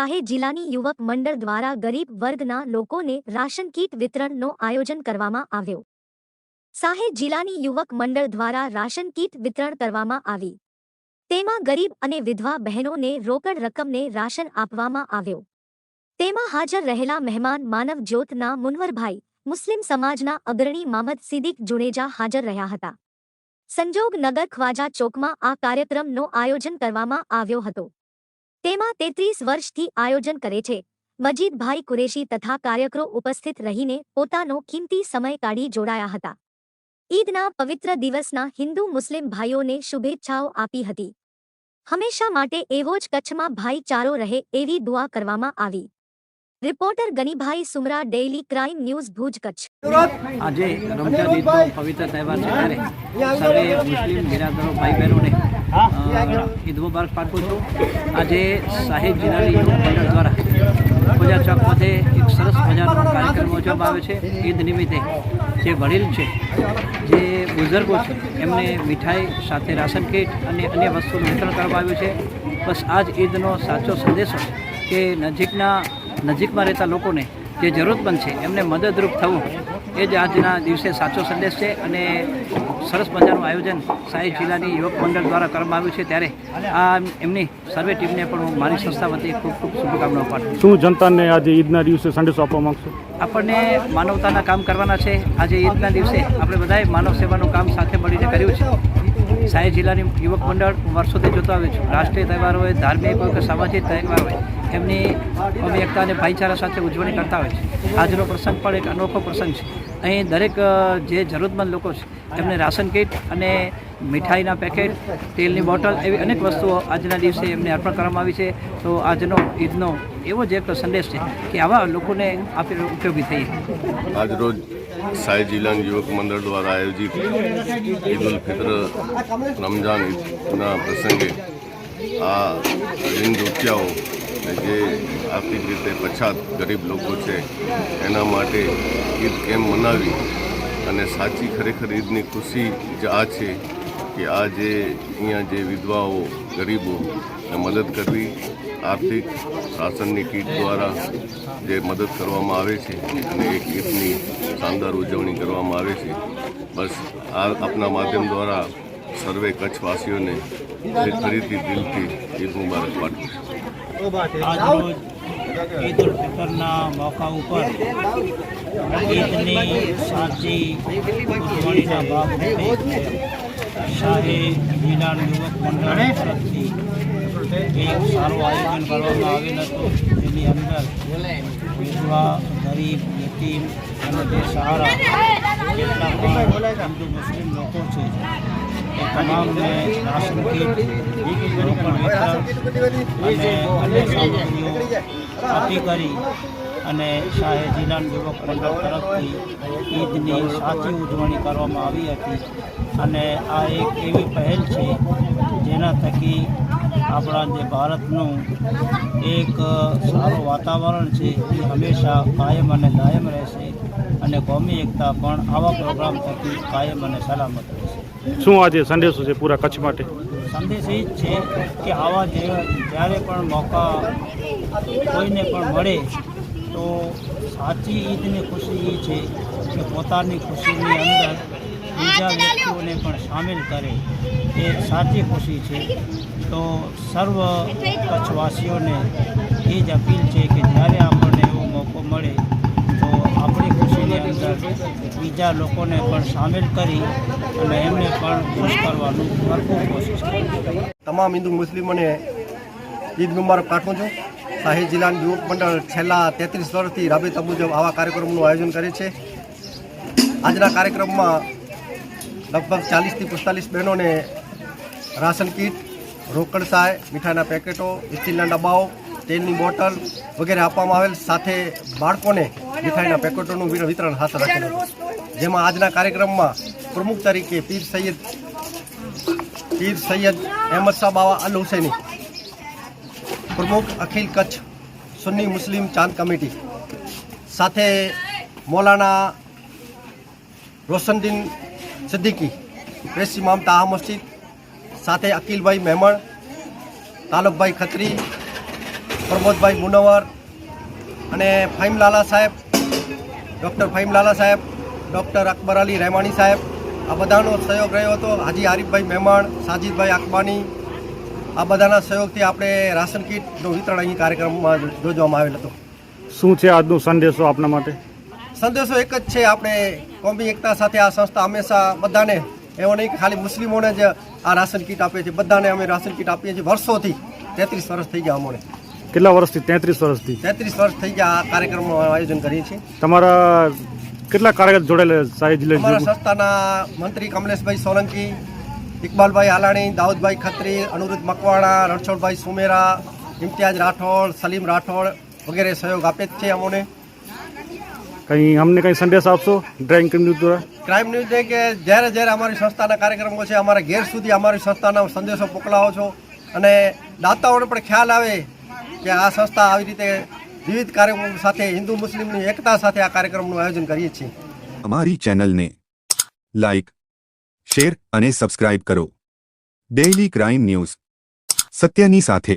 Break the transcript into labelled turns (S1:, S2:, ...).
S1: સાહેબ જિલ્લાની યુવક મંડળ દ્વારા ગરીબ વર્ગના લોકોને રાશન કીટ વિતરણનો આયોજન કરવામાં આવ્યો. શાહે જિલ્લાની યુવક મંડળ દ્વારા રાશન કીટ વિતરણ કરવામાં આવી. તેમાં ગરીબ અને વિધવા બહેનોને રોકડ રકમને રાશન આપવામાં આવ્યો. તેમાં હાજર રહેલા મહેમાન માનવ જ્યોતના મુનવરભાઈ, મુસ્લિમ સમાજના અગ્રણી મામદ સિદ્દીક જુનેજા હાજર રહ્યા હતા. સંજોગ નગર ખ્વાજા ચોકમાં આ કાર્યક્રમનો આયોજન કરવામાં આવ્યો હતો. તેમાં તેત્રીસ વર્ષથી આયોજન કરે છે. મજીદભાઈ કુરેશી તથા કાર્યકરો ઉપસ્થિત રહીને પોતાનો કિંમતી સમય કાઢી જોડાયા હતા. ઈદના પવિત્ર દિવસના હિન્દુ મુસ્લિમ ભાઈઓને શુભેચ્છાઓ આપી હતી. હંમેશા માટે એવો જ કચ્છમાં ભાઈચારો રહે એવી દુઆ કરવામાં આવી. Reporter Ganibhai Sumra daily crime news Bhuj Kutch
S2: આજે રમજાન પવિત્ર તહેવાર છે ત્યારે સર્વે મુસ્લિમ બિરાદરો ભાઈ બહેનોને ઈદ મુબારક પાઠવું છું. આજે સાહેબ જિલ્લાની યુવક મંડળ દ્વારા પૂજા ચોક ખાતે એક સરસ મજાનો કાર્યક્રમ યોજવામાં આવે છે. ઈદ નિમિત્તે જે વડીલ છે, જે બુઝુર્ગો છે, એમને મીઠાઈ સાથે રાશન કીટ અને અન્ય વસ્તુનું વિતરણ કરવામાં આવ્યું છે. બસ આ જ ઈદનો સાચો સંદેશો કે નજીકના નજીકમાં રહેતા લોકોને જે જરૂરતમંદ છે એમને મદદરૂપ થવું એ જ આજના દિવસે સાચો સંદેશ છે અને સરસ મજાનું આયોજન સાહેબ જિલ્લાની યુવક મંડળ દ્વારા કરવામાં આવ્યું છે. ત્યારે આ એમની સર્વે ટીમને પણ હું મારી સંસ્થા વતી ખૂબ ખૂબ શુભકામનાઓ પાઠવું છું.
S3: શું જનતાને આજે ઈદના દિવસે સંદેશો આપવા માંગશો?
S2: આપણને માનવતાના કામ કરવાના છે. આજે ઈદના દિવસે આપણે બધાએ માનવ સેવાનું કામ સાથે મળીને કર્યું છે. સાહેબ જિલ્લાની યુવક મંડળ વર્ષોથી જોતો આવ્યો છું. રાષ્ટ્રીય તહેવાર હોય ધાર્મિક હોય કે સામાજિક તહેવાર હોય એમની અમે એકતા અને ભાઈચારા સાથે ઉજવણી કરતા હોય છે. આજનો પ્રસંગ પણ એક અનોખો પ્રસંગ છે. અહીં દરેક જે જરૂરતમંદ લોકો છે, એમને રાશન કીટ અને મીઠાઈના પેકેટ, તેલની બોટલ એવી અનેક વસ્તુઓ આજના દિવસે એમને અર્પણ કરવામાં આવી છે. તો આજનો ઈદનો એવો જ એક સંદેશ છે કે આવા લોકોને આપણે ઉપયોગી થઈએ.
S4: આજરોજ સાય જિલ્લાની યુવક મંડળ દ્વારા આયોજિત ઈદ ઉલ ફિત્ર રમઝાન ઈદના પ્રસંગે આ હિન્દ રૂપિયાઓ જે આર્થિક રીતે પછાત ગરીબ લોકો છે, એના માટે ઈદ કેમ મનાવી? અને સાચી ખરેખર ઈદની ખુશી જ આ છે કે આ જે અહીંયા જે વિધવાઓ, ગરીબો મદદ કરવી, આર્થિક શાસનની કીટ દ્વારા જે મદદ કરવામાં આવે છે અને એક ઈદની શાનદાર ઉજવણી કરવામાં આવે છે. બસ આ આપના માધ્યમ દ્વારા સર્વે કચ્છવાસીઓને ફરી- ફરીથી દિલથી ઈદ મુબારક પાઠવું
S5: ઈદ ઉલ ફિતરના મોકા ઉપર ઈદની સાચી ઉજવણીના ભાગરૂપે શાહે જિલ્લા યુવક મંડળ તરફથી એક સારું આયોજન કરવામાં આવેલ હતું. જેની અંદર વિધવા, ગરીબ, યતીમ અને જેટલા પણ હિન્દુ, મુસ્લિમ લોકો છે. એ તમામને આપી કરી અને શાહે જિલ્લા યુવક મંડળ તરફથી ઈદની સાચી ઉજવણી કરવામાં આવી હતી અને આ એક એવી પહેલ છે જેના થકી આપણા જે ભારતનું એક સારું વાતાવરણ છે એ હંમેશા કાયમ અને દાયમ રહેશે અને કોમી એકતા પણ આવા પ્રોગ્રામ થકી કાયમ અને સલામત રહેશે
S3: શું આજે સંદેશો છે પૂરા કચ્છ માટે?
S5: સંદેશ એ જ છે કે આવા જે જ્યારે પણ મોકા કોઈને પણ મળે, તો સાચી ઈદની ખુશી એ છે કે પોતાની ખુશીની અંદર બીજા વ્યક્તિઓને પણ સામેલ કરે. એ સાચી ખુશી છે. તો સર્વ કચ્છવાસીઓને એ જ અપીલ છે કે જ્યારે આપણને એવો મોકો મળે બીજા લોકોને પણ સામેલ કરી અને એમને પણ ખુશ કરવાનું ભરપૂર કોશિશ
S6: તમામ હિન્દુ મુસ્લિમોને ઈદ મુબારક પાઠવું છું. શાહી જિલ્લાનું યુવક મંડળ છેલ્લા તેત્રીસ વર્ષથી રાબેતા મુજબ આવા કાર્યક્રમનું આયોજન કરે છે. આજના કાર્યક્રમમાં લગભગ ચાલીસથી પિસ્તાલીસ બહેનોને રાશન કીટ, રોકડ સહાય મીઠાઈના પેકેટો સ્ટીલના ડબ્બાઓ, તેલની બોટલ વગેરે આપવામાં આવેલ. સાથે બાળકોને મીઠાઈના પેકેટોનું વિતરણ હાથ રાખેલું જેમાં આજના કાર્યક્રમમાં પ્રમુખ તરીકે પીર સૈયદ પીર સૈયદ અહેમદ શાહ બાવા અલ હુસૈની, પ્રમુખ અખિલ કચ્છ સુન્ની મુસ્લિમ ચાંદ કમિટી, સાથે મૌલાના રોશનદીન સિદ્દીકી પ્રેસ ઇમામ તાહા મસ્જિદ, સાથે અકિલભાઈ મહેમણ તાલુકભાઈ ખત્રી, પ્રમોદભાઈ મુનવર અને ફહીમ લાલા સાહેબ, ડૉક્ટર ફહીમ લાલા સાહેબ ડૉક્ટર અકબર અલી રહેમાણી સાહેબ આ બધાનો સહયોગ રહ્યો હતો. હાજી આરીફભાઈ મહેમાણ સાજીદભાઈ અકબાની આ બધાના સહયોગથી આપણે રાશન કીટનું વિતરણ અહીં કાર્યક્રમમાં યોજવામાં આવેલ હતો.
S3: શું છે આજનો સંદેશો આપના માટે?
S6: સંદેશો એક જ છે આપણે કોમી એકતા સાથે આ સંસ્થા હંમેશા બધાને એવો નહીં ખાલી મુસ્લિમોને જ આ રાશન કીટ આપે છે બધાને અમે રાશન કીટ આપીએ છીએ. વર્ષોથી તેત્રીસ વર્ષ થઈ ગયા અમોને.
S3: કેટલા વર્ષથી? તેત્રીસ વર્ષથી.
S6: તેત્રીસ વર્ષ થઈ ગયા આ કાર્યક્રમનું આયોજન કરીએ છીએ.
S3: તમારા કેટલા કાર્યકર જોડેલા સાહેબ
S6: અમારા સંસ્થાના મંત્રી કમલેશભાઈ સોલંકી ઇકબાલભાઈ હાલાણી દાઉદભાઈ ખત્રી અનુરુદ્ધ મકવાણા રણછોડભાઈ સુમેરા ઇમ્તિયાજ રાઠોડ સલીમ રાઠોડ વગેરે સહયોગ આપે જ છે અમોને.
S3: કંઈ અમને કંઈ સંદેશ આપશો ડ્રાઇંગ કમ્યુનિટી દ્વારા?
S6: ક્રાઇમ ન્યૂઝ કે જ્યારે જ્યારે અમારી સંસ્થાના કાર્યક્રમો છે અમારા ઘેર સુધી અમારી સંસ્થાના સંદેશો મોકલાવો છો. અને દાતાઓને પણ ખ્યાલ આવે કે આ સંસ્થા આવી રીતે વિવિધ કાર્યક્રમો સાથે હિન્દુ મુસ્લિમની એકતા સાથે આ કાર્યક્રમનું આયોજન કરીએ છીએ.
S7: અમારી ચેનલને લાઇક શેર અને સબસ્ક્રાઇબ કરો. Daily crime news. સત્યની સાથે.